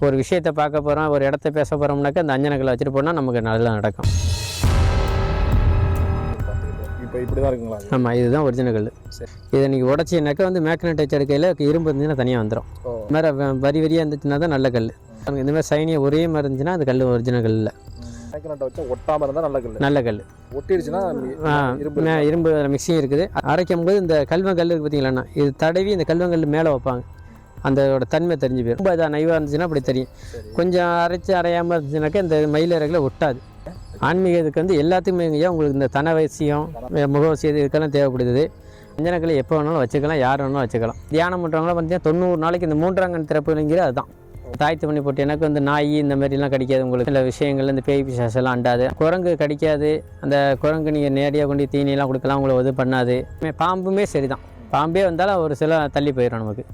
ஒரு விஷயத்தை பார்க்க போகிறோம் ஒரு இடத்த பேச போகிறோம்னாக்கா அந்த அஞ்சனக்கல்லை வச்சுட்டு போனால் நமக்கு நல்லா நடக்கும். இப்போ இப்படி தான் இருக்குங்களா? ஆமாம் இதுதான் ஒரிஜினல் கல். இதை நீங்கள் உடச்சினாக்கா வந்து மேக்னெட் வச்ச எடுக்கையில் இரும்பு இருந்துச்சுன்னா தனியாக வந்துடும் ஓ. இந்த மாதிரி வ- வரி வரியாக இருந்துச்சுன்னா தான் நல்ல கல் இந்த மாதிரி சைனியாக ஒரே மாதிரி இருந்துச்சுன்னா அது கல் ஒரிஜினல் கல் இல்லை மேக்னட்டை வச்சா ஒட்டாமல் இருந்தால் நல்ல கல் நல்ல கல் ஒட்டிடுச்சுன்னா இரும்பு மே- இரும்பு மிக்சிங் இருக்குது. அரைக்கும் போது இந்த கல்வங்கல் இருக்குது பார்த்தீங்களாண்ணா இது தடவி இந்த கல்வங்கல் மேலே வைப்பாங்க. அந்தோட தன்மை தெரிஞ்சு போயிடும் ரொம்ப இதாக நைவாக இருந்துச்சுன்னா அப்படி தெரியும். கொஞ்சம் அரைச்சி அரையாமல் இருந்துச்சுனாக்கா இந்த மயில் இறகுல ஒட்டாது. ஆன்மீகத்துக்கு வந்து எல்லாத்துக்குமே ஐயா உங்களுக்கு இந்த தனவசியம் முகவசியம் இதுக்கெல்லாம் தேவைப்படுது. அஞ்சனக்களை எப்போ வேணாலும் வச்சுக்கலாம் யார் வேணாலும் வச்சுக்கலாம். தியானம் பண்ணுறவங்களாம் பார்த்தீங்கன்னா தொண்ணூறு நாளைக்கு இந்த மூன்றாங்கன் திறப்புங்கிற அதுதான். தாய்த்து பண்ணி போட்டு எனக்கு வந்து நாய் இந்த மாதிரிலாம் கடிக்காது உங்களுக்கு. சில விஷயங்கள் இந்த பேய் பிசாசெல்லாம் அண்டாது. குரங்கு கடிக்காது. அந்த குரங்கு நீங்கள் நேரடியாக கொண்டு தீனியெல்லாம் கொடுக்கலாம் உங்களை இது பண்ணாது. பாம்புமே சரிதான். பாம்பே வந்தாலும் ஒரு சில தள்ளி போயிடும் நமக்கு.